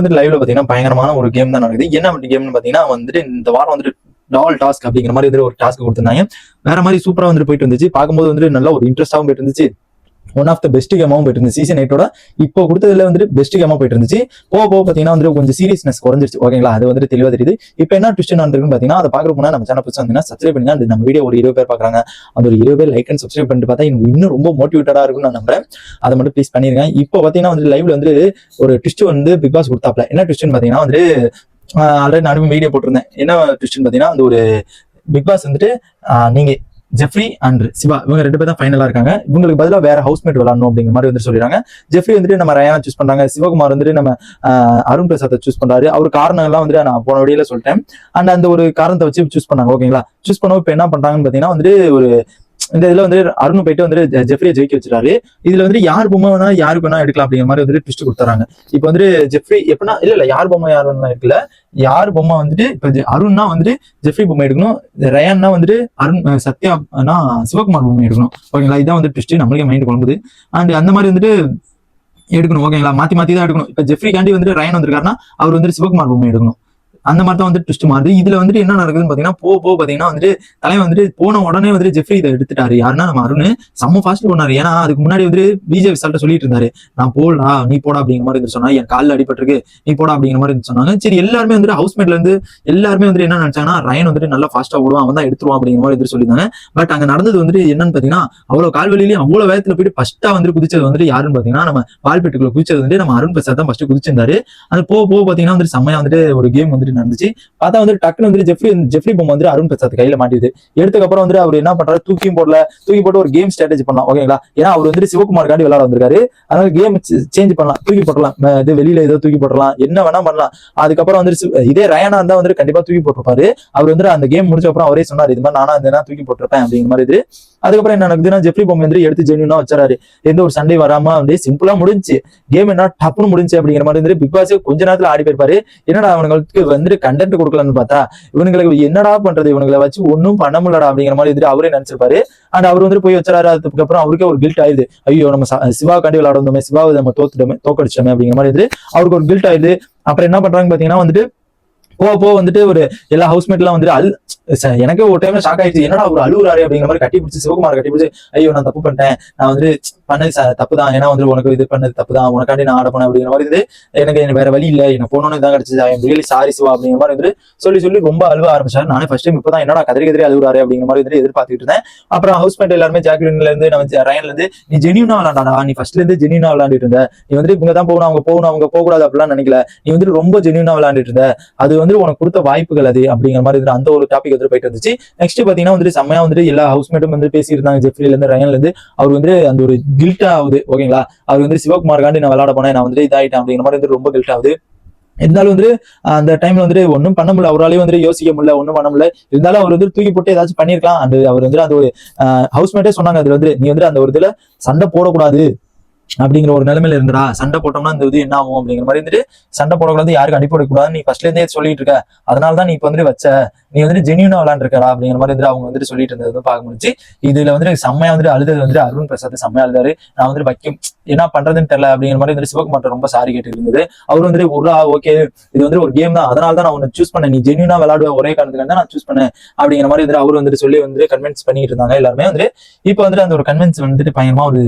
வந்து லைவ்ல பாத்தீங்கன்னா பயங்கரமான ஒரு கேம் தான் நடக்குது. என்ன கேம்னு பாத்தீங்கன்னா வந்துட்டு இந்த வாரம் வந்துட்டு டால் டாஸ்க் அப்படிங்கிற மாதிரி ஒரு டாஸ்க் கொடுத்திருந்தாங்க. வேற மாதிரி சூப்பரா வந்துட்டு போயிட்டு இருந்துச்சு. பார்க்கும்போது வந்துட்டு நல்ல ஒரு இன்ட்ரெஸ்டாகவும் போயிட்டு இருந்துச்சு. ஒன் ஆஃப் த பெஸ்ட் கேமாவும் போயிட்டு இருந்துச்சு சீசன் எயிட்டோட இப்போ கொடுத்ததுல வந்துட்டு பெஸ்ட் கேமா போயிட்டு இருந்துச்சு போக போக பாத்தீங்கன்னா வந்து கொஞ்சம் சீரியஸ்னஸ் குறைஞ்சிருச்சு. ஓகேங்களா அது வந்து தெளிவா தெரியுது. இப்போ என்ன ட்விஸ்ட் நடந்திருக்குன்னு பாத்தீங்கன்னா அதை பாக்குற போனா நம்ம சேனல் புதுசாக வந்தீங்கன்னா சப்ஸ்கிரைப் பண்ணி அந்த நம்ம வீடியோ ஒரு இருபது பேர் பாக்குறாங்க அந்த ஒரு இருபது பேர் லைக் அண்ட் சப்ஸ்கிரைப் பண்ணிட்டு பார்த்தா எனக்கு இன்னும் ரொம்ப மோட்டிவேட்டடா இருக்கும்னு நான் நம்புறேன். அதை மட்டும் ப்ளீஸ் பண்ணிருக்கேன் இப்போ பாத்தீங்கன்னா வந்து லைவ்ல வந்து ஒரு ட்விஸ்ட் வந்து பிக் பாஸ் கொடுத்தாப்ல என்ன ட்விஸ்ட்னு பாத்தீங்கன்னா வந்து ஆல்ரெடி நானும் வீடியோ போட்டிருந்தேன். என்ன ட்விஸ்ட்னு பாத்தீங்கன்னா அந்த ஒரு பிக் பாஸ் வந்துட்டு நீங்க ஜெஃப்ரி அண்ட் சிவா இவங்க ரெண்டு பேரும் தான் ஃபைனலா இருக்காங்க. இவங்களுக்கு பதிலா வேற ஹவுஸ்மேட் விளாடணும் அப்படிங்கிற மாதிரி வந்து சொல்லிடுறாங்க. ஜெஃப்ரி வந்துட்டு நம்ம ரயானா சூஸ் பண்றாங்க. சிவகுமார் வந்துட்டு நம்ம அருண் பிரசாத்தை சூஸ் பண்றாரு. அவர் காரணம் எல்லாம் வந்துட்டு நான் போன வழியில சொல்லிட்டேன். அண்ட் அந்த ஒரு காரணத்தை வச்சு சூஸ் பண்ணாங்க. ஓகேங்களா சூஸ் பண்ணவும் இப்போ என்ன பண்றாங்கன்னு பாத்தீங்கன்னா வந்துட்டு ஒரு இந்த இதுல வந்து அருண் போயிட்டு வந்து ஜெஃப்ரியை ஜெயிக்க வச்சிருக்காரு இதுல வந்துட்டு யார் பொம்மை வேணா யாருக்கு வேணா எடுக்கலாம் அப்படிங்கிற மாதிரி வந்துட்டு ட்விஸ்ட் கொடுத்துறாங்க. இப்போ வந்து ஜெஃப்ரி எப்படின்னா இல்ல இல்ல யார் பொம்மை யார் வேணா எடுக்கல. யார் பொம்மை வந்துட்டு இப்ப ஜெ- அருண்னா வந்துட்டு ஜெஃப்ரி பொம்மை எடுக்கணும். ரயான்னா வந்துட்டு அருண் சத்யானா சிவகுமார் பொம்மை எடுக்கணும். ஓகேங்களா? இதான் வந்து ட்விஸ்ட் நம்மளுக்கே மைண்ட் குழம்புது. அண்ட் அந்த மாதிரி வந்துட்டு எடுக்கணும் ஓகேங்களா? மாத்தி மாத்தி தான் எடுக்கணும். இப்ப ஜெஃப்ரி காண்டி வந்துட்டு ரயன் வந்திருக்காருன்னா அவர் வந்துட்டு சிவகுமார் பொம்மை எடுக்கணும். அந்த மாதிரி தான் வந்து ட்விஸ்ட் மாறுது. இதுல வந்துட்டு என்ன நடக்குதுன்னு பாத்தீங்கன்னா போ போ பாத்தீங்கன்னா வந்துட்டு தலைவன் வந்துட்டு போன உடனே வந்துட்டு ஜெஃப்ரி இதை எடுத்துட்டாரு. யாருன்னா நம்ம அருண். செம்ம ஃபாஸ்ட் போனாரு ஏன்னா அதுக்கு முன்னாடி வந்து பிஜே விசால்ட்ட சொல்லிட்டு இருந்தாரு. நான் போடா நீ போடா அப்படிங்கிற மாதிரி இருந்து சொன்னா என் காலில் அடிபட்டிருக்கு நீ போடா அப்படிங்கிற மாதிரி இருந்து சொன்னாங்க. சரி எல்லாருமே வந்துட்டு ஹவுஸ்மேட்ல இருந்து எல்லாருமே வந்துட்டு என்ன நினைச்சாங்கன்னா ரயன் வந்துட்டு நல்லா ஃபாஸ்டா ஓடுவான் அவன் தான் எடுத்துருவான் அப்படிங்கிற மாதிரி வந்துட்டு சொல்லியிருந்தாங்க. பட் அங்க நடந்தது வந்துட்டு என்னன்னு பாத்தீங்கன்னா அவ்வளவு கால்வெளியிலயும் அவ்வளவு வேகத்துல போயிட்டு ஃபர்ஸ்டா வந்துட்டு குதிச்சது வந்துட்டு யாருன்னு பாத்தீங்கன்னா நம்ம பால்பெட்டுக்குள்ள குதிச்சது வந்து நம்ம அருண் பிரசாத் தான் ஃபர்ஸ்ட் குதிச்சிருந்தாரு. அது போக போக பாத்தீங்கன்னா வந்துட்டு செம்மையா வந்துட்டு ஒரு கேம் வந்துட்டு நடந்துச்சு. பார்த்தா வந்து டக்குனு வந்து ஜெஃப்ரி ஜெஃப்ரி பொம்மை வந்து அருண் பிரசாத் கையில மாட்டிது எடுத்ததுக்கப்புறம் வந்து வந்துட்டு அவர் என்ன பண்றாரு? தூக்கியும் போடல. தூக்கி போட்டு ஒரு கேம் ஸ்ட்ராட்டஜி பண்ணலாம். ஓகேங்களா ஏன்னா அவர் வந்து சிவகுமார் காண்டி விளையாட வந்திருக்காரு. அதனால கேம் சேஞ்ச் பண்ணலாம். தூக்கி போடலாம் இது வெளியில ஏதோ தூக்கி போடலாம் என்ன வேணா பண்ணலாம். அதுக்கப்புறம் வந்து இதே ரயானா இருந்தா வந்து கண்டிப்பா தூக்கி போட்டிருப்பாரு. அவர் வந்து அந்த கேம் முடிச்ச அப்புறம் அவரே சொன்னார் இது மாதிரி நானா இருந்தா தூக்கி போட்டிருப்பேன் அப்படிங்கிற மாதிரி இது. அதுக்கப்புறம் என்ன நடக்குதுன்னா ஜெஃப்ரி பொம்மை வந்து எடுத்து ஜென்யூனா வச்சாரு எந்த ஒரு சண்டை வராம வந்து சிம்பிளா முடிஞ்சு. கேம் என்ன டப்புன்னு முடிஞ்சு அப்படிங்கிற மாதிரி வந்து பிக் பாஸ் கொஞ்ச நேரத்துல ஆடி போயிருப்பாரு. என்னடா அவனுங்களுக்கு வந்துட்டு கண்டென்ட் கொடுக்கலன்னு பார்த்தா இவனுங்களுக்கு என்னடா பண்றது? இவனுங்களை வச்சு ஒன்றும் பண்ண முடியலடா அப்படிங்கிற மாதிரி வந்துட்டு அவரே நினைச்சிருப்பாரு. அண்ட் அவர் வந்துட்டு போய் வச்சாரு. அதுக்கப்புறம் அவருக்கே ஒரு கில்ட் ஆயிடுது. ஐயோ நம்ம சிவா கண்டி விளையாட வந்தோமே சிவாவை நம்ம தோத்துட்டோமே தோக்கடிச்சோமே அப்படிங்கிற மாதிரி வந்துட்டு அவருக்கு ஒரு கில்ட் ஆயிடுது. அப்புறம் என்ன பண்றாங்க பாத்தீங்கன்னா வந்துட்டு போக போக வந்துட்டு ஒரு எல்லா ஹவுஸ்மேட்லாம் வந்துட்டு அல் எனக்கு ஒரு டைம்ல ஷாக் ஆயிடுச்சு. என்னடா ஒரு அழுவுறாரு அப்படிங்கிற மாதிரி கட்டி பிடிச்சி சிவகுமார் கட்டி பிடிச்சி ஐயோ நான் தப்பு பண்ணிட்டேன். நான் வந்து பண்ணது தப்பு தான் ஏன்னா வந்து உனக்கு இது பண்ணது தப்பு தான் உனக்காண்டி நான் ஆட போனேன் அப்படிங்கிற மாதிரி இது எனக்கு எனக்கு வேற வழி இல்லை. எனக்கு போனோன்னு தான் கிடைச்சது. ஐ ரியலி சாரி சிவா அப்படிங்கிற மாதிரி வந்து சொல்லி சொல்லி ரொம்ப அழுவ ஆரம்பிச்சாரு. நானே ஃபர்ஸ்ட் டைம் இப்பதான் என்னடா கதிரி கதிரி அழுகுறாரு அப்படிங்கிற மாதிரி வந்து எதிர்பார்த்துட்டு இருந்தேன். அப்புறம் ஹவுஸ் மேட் எல்லாருமே ஜாக்லின்ல இருந்து நம்ம ரயன்ல இருந்து நீ ஜெனியூனா விளாண்டாடா? நீ ஃபர்ஸ்ட்ல இருந்து ஜெனியூனா விளாண்டுட்டு இருந்த. நீ வந்து இவங்க தான் போகணும் அவங்க போகணும் அவங்க போக கூடாது அப்படிலாம் நினைக்கல. நீ வந்துட்டு ரொம்ப ஜெனியூனா விளாண்டுட்டு இருந்த. அது வந்து உனக்கு கொடுத்த வாய்ப்புகள் அது அப்படிங்கிற மாதிரி அந்த ஒரு டாபிக் வந்து போயிட்டு இருந்துச்சு. நெக்ஸ்ட் பாத்தீங்கன்னா வந்துட்டு செம்மையா வந்துட்டு எல்லா ஹவுஸ்மேட்டும் வந்து பேசியிருந்தாங்க ஜெஃப்ரில இருந்து ரயன்ல இருந்து. அவர் வந்து அந்த ஒரு கில்ட் ஆகுது ஓகேங்களா அவர் வந்து சிவகுமார் காண்டி நான் விளையாட போனேன் நான் வந்துட்டு இதாயிட்டேன் அப்படிங்கிற மாதிரி வந்து ரொம்ப கில்ட் ஆகுது. இருந்தாலும் வந்து அந்த டைம்ல வந்துட்டு ஒன்றும் பண்ண முடியல. அவராலையும் வந்துட்டு யோசிக்க முடியல ஒன்றும் பண்ண முடியல. இருந்தாலும் அவர் வந்து தூக்கி போட்டு ஏதாச்சும் பண்ணிருக்கலாம் அந்த அவர் வந்து அந்த ஒரு ஹவுஸ்மேட்டே சொன்னாங்க அதுல வந்து நீ வந்து அந்த ஒரு இதுல சண்டை போடக்கூடாது. அப்படிங்கிற ஒரு நிலைமையில இருந்துடா சண்டை போட்டோம்னா இந்த இது என்ன ஆகும் அப்படிங்கிற மாதிரி வந்துட்டு சண்டை போடக்கூடாது யாருக்கு அடிப்படக்கூடாது நீ ஃபர்ஸ்ட்ல இருந்தே சொல்லிட்டு இருக்க. அதனால தான் நீ இப்போ வந்துட்டு வச்ச. நீ வந்துட்டு ஜெனியூனா விளாண்டுருக்கா அப்படிங்கிற மாதிரி வந்துட்டு அவங்க வந்துட்டு சொல்லிட்டு இருந்தது பார்க்க முடிஞ்சு இதுல வந்துட்டு செம்மையா வந்துட்டு அழுதது வந்துட்டு அருண் பிரசாத் செம்மையா அழுதாரு. நான் வந்துட்டு வைக்கும். என்ன பண்றதுன்னு தெரியல அப்படிங்கிற மாதிரி வந்துட்டு சிவகுமார் ரொம்ப சாரி கேட்டு இருந்தது. அவர் வந்துட்டு ஒரு ஓகே இது வந்து ஒரு கேம் தான். அதனால தான் நான் உன்னை சூஸ் பண்ணேன். நீ ஜெனியூனா விளாடுவ ஒரே காரணத்துக்கு தான் நான் சூஸ் பண்ணேன். அப்படிங்கிற மாதிரி வந்துட்டு அவர் வந்துட்டு சொல்லி வந்து கன்வின்ஸ் பண்ணிட்டு இருந்தாங்க எல்லாருமே. வந்துட்டு இப்போ வந்துட்டு அந்த ஒரு கன்வின்ஸ் வந்துட்டு பயங்கரமா ஒரு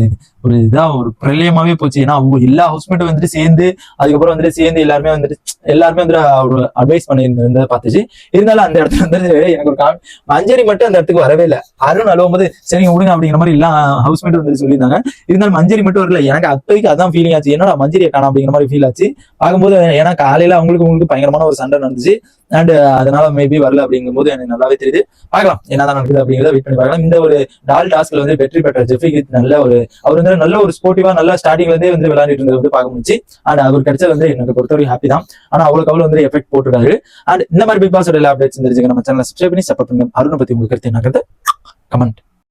ஒரு இதான் ஒரு பிரளயமாவே போச்சு. ஏன்னா அவங்க எல்லா ஹவுஸ்மேட்டும் வந்துட்டு சேர்ந்து அதுக்கப்புறம் வந்துட்டு சேர்ந்து எல்லாருமே வந்துட்டு எல்லாருமே வந்துட்டு ஒரு அட்வைஸ் பண்ணியிருந்ததை பார்த்துச்சு. இருந்தாலும் அந்த இடத்துல வந்து எனக்கு ஒரு காமி மஞ்சரி மட்டும் அந்த இடத்துக்கு வரவே இல்லை. அருண் அழுவும் போது சரி விடுங்க அப்படிங்கிற மாதிரி எல்லா ஹவுஸ்மேட்டும் வந்துட்டு சொல்லியிருந்தாங்க. இருந்தாலும் மஞ்சரி மட்டும் வரல. எனக்கு அப்போதைக்கு அதான் ஃபீலிங் ஆச்சு. என்னடா மஞ்சரியை காணும் அப்படிங்கிற மாதிரி ஃபீல் ஆச்சு. பார்க்கும்போது ஏன்னா காலையில அவங்களுக்கு உங்களுக்கு பயங்கரமான ஒரு சண்டை நடந்துச்சு. அண்ட் அதனால மேபி வரல அப்படிங்கும்போது எனக்கு நல்லாவே தெரியுது. பார்க்கலாம் என்னதான் நடக்குது அப்படிங்கிறத வெயிட் பண்ணி பார்க்கலாம். இந்த ஒரு டால் டாஸ்க்ல வந்து வெற்றி பெற்ற ஜெஃப்ரிக்கு நல்ல ஒரு அவர் வந்து நல்ல ஒரு ஸ்போர்ட்டிவா நல்ல ஸ்டார்டிங்ல இருந்தே வந்து விளையாடிட்டு இருந்தது வந்து பார்க்க முடிச்சு அண்ட் அவர் கிடைச்சது வந்து எனக்கு பொறுத்தவரைக்கும் ஹாப்பி தான். ஆனா அவ்வளவு அவ்வளவு வந்து எஃபெக்ட் போட்டுருக்காரு. அண்ட் இந்த மாதிரி பிக் பாஸ் எல்லா அப்டேட்ஸ் தெரிஞ்சுக்க நம்ம சேனல் சப்ஸ்கிரைப் பண்ணி சப்போர்ட் பண்ணுங்க. அருணை பத்தி உங்களுக்கு கருத்து என்ன கமெண்ட்